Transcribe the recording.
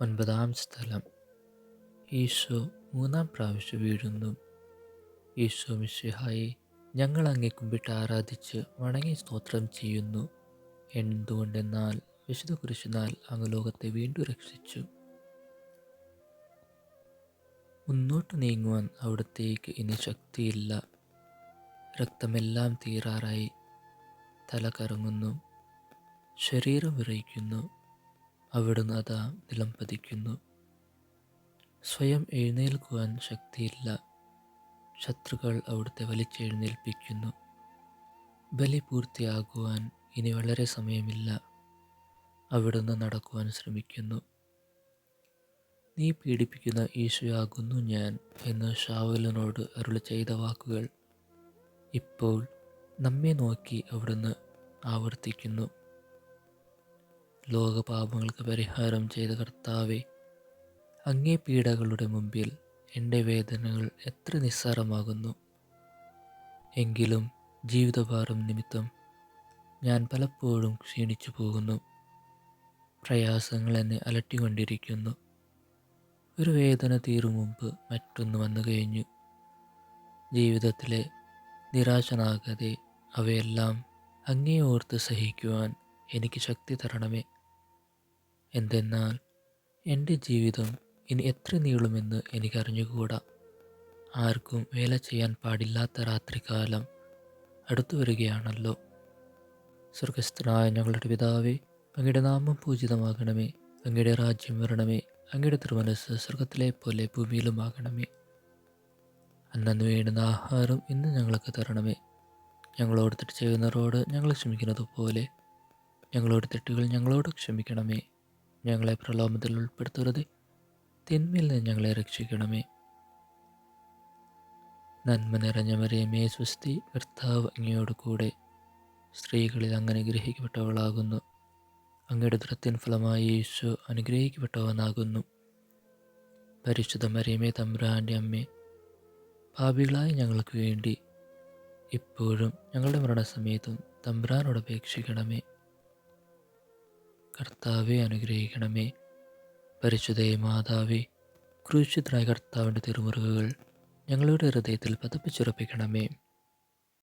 ഒൻപതാം സ്ഥലം. ഈശോ മൂന്നാം പ്രാവശ്യം വീഴുന്നു. ഈശോ മിശിഹായി ഞങ്ങൾ അങ്ങേ കുമ്പിട്ട് ആരാധിച്ച് വണങ്ങി സ്തോത്രം ചെയ്യുന്നു. എന്തുകൊണ്ടെന്നാൽ വിശുദ്ധ കുരിശിനാൽ അങ്ങ് ലോകത്തെ വീണ്ടും രക്ഷിച്ചു. മുന്നോട്ട് നീങ്ങുവാൻ അവിടത്തേക്ക് ഇനി ശക്തിയില്ല. രക്തമെല്ലാം തീരാറായി. തല കറങ്ങുന്നു. ശരീരം വിറയിക്കുന്നു. അവിടുന്ന് അതാ നിലം പതിക്കുന്നു സ്വയം എഴുന്നേൽക്കുവാൻ ശക്തിയില്ല. ശത്രുക്കൾ അവിടുത്തെ വലിച്ചെഴുന്നേൽപ്പിക്കുന്നു. ബലി പൂർത്തിയാകുവാൻ ഇനി വളരെ സമയമില്ല. അവിടുന്ന് നടക്കുവാൻ ശ്രമിക്കുന്നു. നീ പീഡിപ്പിക്കുന്ന ഈശോയാകുന്നു ഞാൻ എന്ന് ഷാവലിനോട് അരുളി ചെയ്ത വാക്കുകൾ ഇപ്പോൾ നമ്മെ നോക്കി അവിടുന്ന് ആവർത്തിക്കുന്നു. ലോകപാപങ്ങൾക്ക് പരിഹാരം ചെയ്ത കർത്താവെ അങ്ങേ പീഡകളുടെ മുമ്പിൽ എന്റെ വേദനകൾ എത്ര നിസ്സാരമാകുന്നു. എങ്കിലും ജീവിതഭാരം നിമിത്തം ഞാൻ പലപ്പോഴും ക്ഷീണിച്ചു പോകുന്നു. പ്രയാസങ്ങൾ എന്നെ അലട്ടിക്കൊണ്ടിരിക്കുന്നു. ഒരു വേദന തീരും മുമ്പ് മറ്റൊന്ന് വന്നു കഴിഞ്ഞു. ജീവിതത്തിലെ നിരാശനാകാതെ അവയെല്ലാം അങ്ങേ ഓർത്ത് സഹിക്കുവാൻ എനിക്ക് ശക്തി തരണമേ. എന്തെന്നാൽ എന്റെ ജീവിതം ഇനി എത്ര നീളുമെന്ന് എനിക്കറിഞ്ഞുകൂടാ. ആർക്കും വേല ചെയ്യാൻ പാടില്ലാത്ത രാത്രികാലം അടുത്തു വരികയാണല്ലോ. സ്വർഗസ്ഥനായ ഞങ്ങളുടെ പിതാവേ അങ്ങയുടെ നാമം പൂജിതമാകണമേ. അങ്ങയുടെ രാജ്യം വരണമേ. അങ്ങയുടെ തിരുമനസ് സ്വർഗത്തിലെ പോലെ ഭൂമിയിലുമാകണമേ. അന്നു വേണ്ടുന്ന ആഹാരം ഇന്ന് ഞങ്ങൾക്ക് തരണമേ. ഞങ്ങളോട് തെറ്റ് ചെയ്യുന്നവരോട് ഞങ്ങൾ ക്ഷമിക്കുന്നത് പോലെ ഞങ്ങളോട് തെറ്റുകൾ ഞങ്ങളോട് ക്ഷമിക്കണമേ. ഞങ്ങളെ പ്രലോഭത്തിൽ ഉൾപ്പെടുത്തരുത്. തിന്മയിൽ നിന്ന് ഞങ്ങളെ രക്ഷിക്കണമേ. നന്മ നിറഞ്ഞ മറിയമേ സ്വസ്തി കർത്താവ് അങ്ങയോട് കൂടെ. സ്ത്രീകളിൽ അങ്ങനെ ഗ്രഹിക്കപ്പെട്ടവളാകുന്നു. അങ്ങയുടെ ദൃത്തിൻ ഫലമായി യേശു അനുഗ്രഹിക്കപ്പെട്ടവനാകുന്നു. പരിശുദ്ധ മറിയമേ തമ്പുരാന്റെ അമ്മേ പാപികളായ ഞങ്ങൾക്ക് വേണ്ടി ഇപ്പോഴും ഞങ്ങളുടെ മരണസമയത്തും തമ്പുരാനോട് അപേക്ഷിക്കണമേ. കർത്താവെ അനുഗ്രഹിക്കണമേ. പരിശുദ്ധയെ മാതാവേ ക്രൂശിതനായ കർത്താവിന്റെ തിരുമുറുകൾ ഞങ്ങളുടെ ഹൃദയത്തിൽ പതപ്പിച്ചുറപ്പിക്കണമേ.